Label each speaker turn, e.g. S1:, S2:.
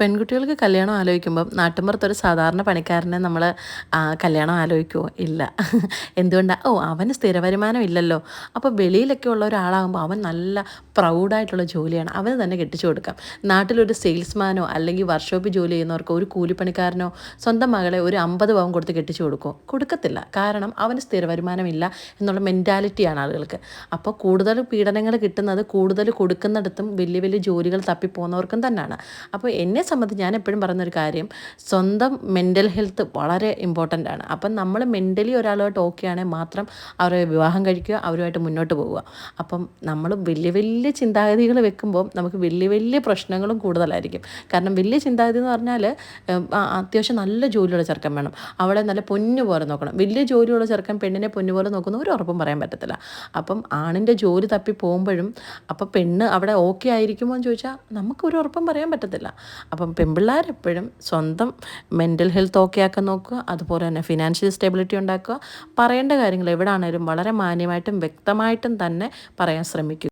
S1: പെൺകുട്ടികൾക്ക് കല്യാണം ആലോചിക്കുമ്പം നാട്ടുമ്പുറത്തൊരു സാധാരണ പണിക്കാരനെ നമ്മൾ കല്യാണം ആലോചിക്കുമോ ഇല്ല. എന്തുകൊണ്ടാണ് ഓ അവന് സ്ഥിര വരുമാനം ഇല്ലല്ലോ. അപ്പോൾ വെളിയിലൊക്കെ ഉള്ള ഒരാളാകുമ്പോൾ അവൻ നല്ല പ്രൗഡായിട്ടുള്ള ജോലിയാണ്. അവന് തന്നെ കെട്ടിച്ചു കൊടുക്കാം. നാട്ടിലൊരു സെയിൽസ്മാനോ അല്ലെങ്കിൽ വർക്ക്ഷോപ്പിൽ ജോലി ചെയ്യുന്നവർക്കോ ഒരു കൂലിപ്പണിക്കാരനോ സ്വന്തം മകളെ ഒരു അമ്പത് പവൻ കൊടുത്ത് കെട്ടിച്ചു കൊടുക്കുമോ കൊടുക്കത്തില്ല. കാരണം അവന് സ്ഥിര വരുമാനമില്ല എന്നുള്ള മെന്റാലിറ്റിയാണ് ആളുകൾക്ക്. അപ്പോൾ കൂടുതൽ പീഡനങ്ങൾ കിട്ടുന്നത് കൂടുതൽ കൊടുക്കുന്നിടത്തും വലിയ വലിയ ജോലികൾ തപ്പിപ്പോകുന്നവർക്കും തന്നെയാണ് അപ്പോൾ എന്നെ സംബന്ധിച്ച് ഞാൻ എപ്പോഴും പറയുന്നൊരു കാര്യം സ്വന്തം മെന്റൽ ഹെൽത്ത് വളരെ ഇമ്പോർട്ടന്റ് ആണ്. അപ്പം നമ്മൾ മെന്റലി ഒരാളുമായിട്ട് ഓക്കെ ആണെങ്കിൽ മാത്രം അവരെ വിവാഹം കഴിക്കുക അവരുമായിട്ട് മുന്നോട്ട് പോവുക. അപ്പം നമ്മൾ വലിയ വലിയ ചിന്താഗതികൾ വെക്കുമ്പോൾ നമുക്ക് വലിയ വലിയ പ്രശ്നങ്ങളും കൂടുതലായിരിക്കും. കാരണം വലിയ ചിന്താഗതി എന്ന് പറഞ്ഞാൽ അത്യാവശ്യം നല്ല ജോലിയുള്ള ചെറുക്കൻ വേണം. അവളെ നല്ല പൊന്നു പോലെ നോക്കണം. വലിയ ജോലിയുള്ള ചെറുക്കൻ പെണ്ണിനെ പൊന്നു പോലെ നോക്കുന്ന ഒരു ഉറപ്പും പറയാൻ പറ്റത്തില്ല. അപ്പം ആണിന്റെ ജോലി തപ്പി പോകുമ്പോഴും അപ്പം പെണ്ണ് അവിടെ ഓക്കെ ആയിരിക്കുമോ എന്ന് ചോദിച്ചാൽ നമുക്കൊരു ഉറപ്പും പറയാൻ പറ്റത്തില്ല. അപ്പം പെൺപിള്ളേരെപ്പോഴും സ്വന്തം മെന്റൽ ഹെൽത്ത് ഓക്കെ ആക്കാൻ നോക്കുക അതുപോലെ തന്നെ ഫിനാൻഷ്യൽ സ്റ്റെബിലിറ്റി ഉണ്ടാക്കുക പറയേണ്ട കാര്യങ്ങൾ എവിടെ ആണെങ്കിലും വളരെ മാന്യമായിട്ടും വ്യക്തമായിട്ടും തന്നെ പറയാൻ ശ്രമിക്കുക